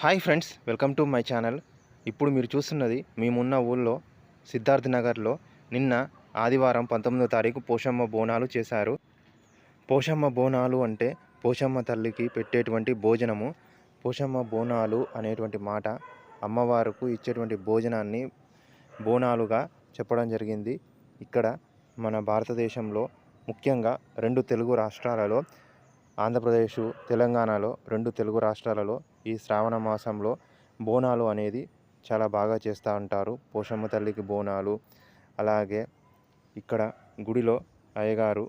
Hi friends welcome to my channel. ఇప్పుడు మీరు చూస్తున్నది మేమున్న ఊళ్ళో సిద్ధార్థ్ నగర్లో నిన్న ఆదివారం పంతొమ్మిదో తారీఖు పోషమ్మ బోనాలు చేశారు. పోషమ్మ బోనాలు అంటే పోషమ్మ తల్లికి పెట్టేటువంటి భోజనము. పోషమ్మ బోనాలు అనేటువంటి మాట అమ్మవారికి ఇచ్చేటువంటి భోజనాన్ని బోనాలుగా చెప్పడం జరిగింది. ఇక్కడ మన భారతదేశంలో ముఖ్యంగా రెండు తెలుగు రాష్ట్రాలలో ఆంధ్రప్రదేశ్ తెలంగాణలో రెండు తెలుగు రాష్ట్రాలలో ఈ శ్రావణ మాసంలో బోనాలు అనేది చాలా బాగా చేస్తూ ఉంటారు. పోషమ్మ తల్లికి బోనాలు అలాగే ఇక్కడ గుడిలో అయ్యగారు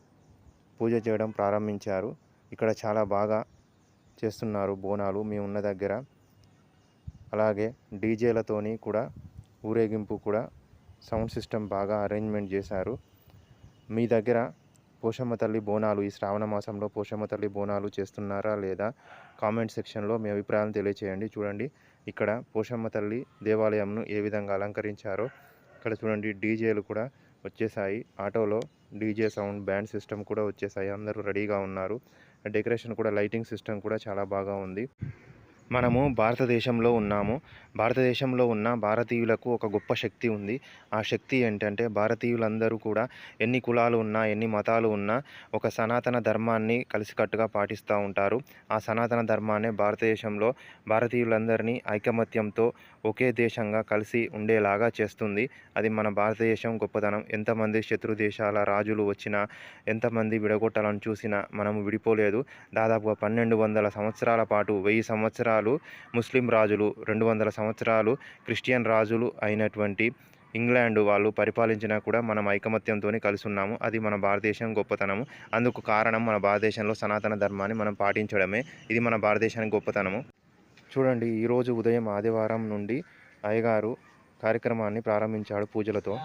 పూజ చేయడం ప్రారంభించారు. ఇక్కడ చాలా బాగా చేస్తున్నారు బోనాలు మేము ఉన్న దగ్గర. అలాగే డీజేలతోని కూడా ఊరేగింపు కూడా సౌండ్ సిస్టమ్ బాగా అరేంజ్మెంట్ చేశారు. మీ దగ్గర పోషమ్మ తల్లి బోనాలు ఈ శ్రావణ మాసంలో పోషమ్మ తల్లి బోనాలు చేస్తున్నారా లేదా? కామెంట్ సెక్షన్లో మీ అభిప్రాయాలను తెలియచేయండి. చూడండి ఇక్కడ పోషమ్మ తల్లి దేవాలయంను ఏ విధంగా అలంకరించారో. ఇక్కడ చూడండి డీజేలు కూడా వచ్చేసాయి. ఆటోలో డీజే సౌండ్ బ్యాండ్ సిస్టమ్ కూడా వచ్చేసాయి. అందరూ రెడీగా ఉన్నారు. డెకరేషన్ కూడా లైటింగ్ సిస్టమ్ కూడా చాలా బాగా ఉంది. మనము భారతదేశంలో ఉన్నాము. భారతదేశంలో ఉన్న భారతీయులకు ఒక గొప్ప శక్తి ఉంది. ఆ శక్తి ఏంటంటే భారతీయులందరూ కూడా ఎన్ని కులాలు ఉన్నా ఎన్ని మతాలు ఉన్నా ఒక సనాతన ధర్మాన్ని కలిసికట్టుగా పాటిస్తూ ఉంటారు. ఆ సనాతన ధర్మాన్ని భారతదేశంలో భారతీయులందరినీ ఐకమత్యంతో ఒకే దేశంగా కలిసి ఉండేలాగా చేస్తుంది. అది మన భారతదేశం గొప్పతనం. ఎంతమంది శత్రు దేశాల రాజులు వచ్చినా ఎంతమంది విడగొట్టాలని చూసినా మనము విడిపోలేదు. దాదాపుగా పన్నెండు వందల సంవత్సరాల పాటు వెయ్యి సంవత్సరాలు ముస్లిం రాజులు రెండు వందల సంవత్సరాలు క్రిస్టియన్ రాజులు అయినటువంటి ఇంగ్లాండ్ వాళ్ళు పరిపాలించినా కూడా మనం ఐకమత్యంతో కలిసి ఉన్నాము అది మన భారతదేశం గొప్పతనము. అందుకు కారణం మన భారతదేశంలో సనాతన ధర్మాన్ని మనం పాటించడమే. ఇది మన భారతదేశానికి గొప్పతనము. చూడండి ఈరోజు ఉదయం ఆదివారం నుండి అయ్యగారు కార్యక్రమాన్ని ప్రారంభించాడు పూజలతో.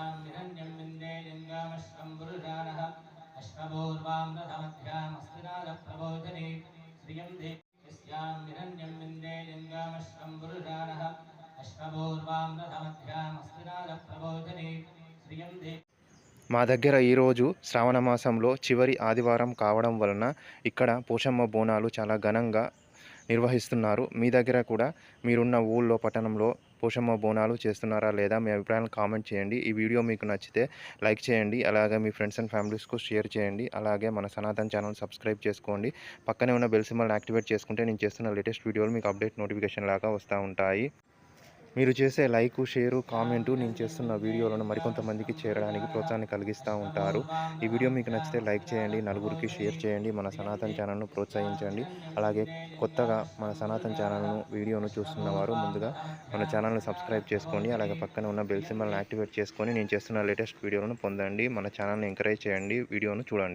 మా దగ్గర ఈరోజు శ్రావణ మాసంలో చివరి ఆదివారం కావడం వలన ఇక్కడ పోషమ్మ బోనాలు చాలా ఘనంగా నిర్వహిస్తున్నారు. మీ దగ్గర కూడా మీరున్న ఊళ్ళో పట్టణంలో పోషమ్మ బోనాలు చేస్తున్నారా లేదా మీ అభిప్రాయాలు కామెంట్ చేయండి. ఈ వీడియో మీకు నచ్చితే లైక్ చేయండి. అలాగే మీ ఫ్రెండ్స్ అండ్ ఫ్యామిలీస్కు షేర్ చేయండి. అలాగే మన సనాతన్ ఛానల్ సబ్స్క్రైబ్ చేసుకోండి. పక్కనే ఉన్న బెల్ సింబల్ని యాక్టివేట్ చేసుకుంటే నేను చేస్తున్న లేటెస్ట్ వీడియోలు మీకు అప్డేట్ నోటిఫికేషన్ లాగా వస్తూ ఉంటాయి. మీరు చేసే లైక్ షేరు కామెంటు నేను చేస్తున్న వీడియోలను మరికొంతమందికి చేరడానికి ప్రోత్సాహాన్ని కలిగిస్తూ ఉంటారు. ఈ వీడియో మీకు నచ్చితే లైక్ చేయండి నలుగురికి షేర్ చేయండి మన సనాతన్ ఛానల్ను ప్రోత్సహించండి. అలాగే కొత్తగా మన సనాతన్ ఛానల్ను వీడియోను చూస్తున్న వారు ముందుగా మన ఛానల్ని సబ్స్క్రైబ్ చేసుకోండి. అలాగే పక్కన ఉన్న బెల్ సింబల్ని యాక్టివేట్ చేసుకొని నేను చేస్తున్న లేటెస్ట్ వీడియోలను పొందండి. మన ఛానల్ని ఎంకరేజ్ చేయండి. వీడియోను చూడండి.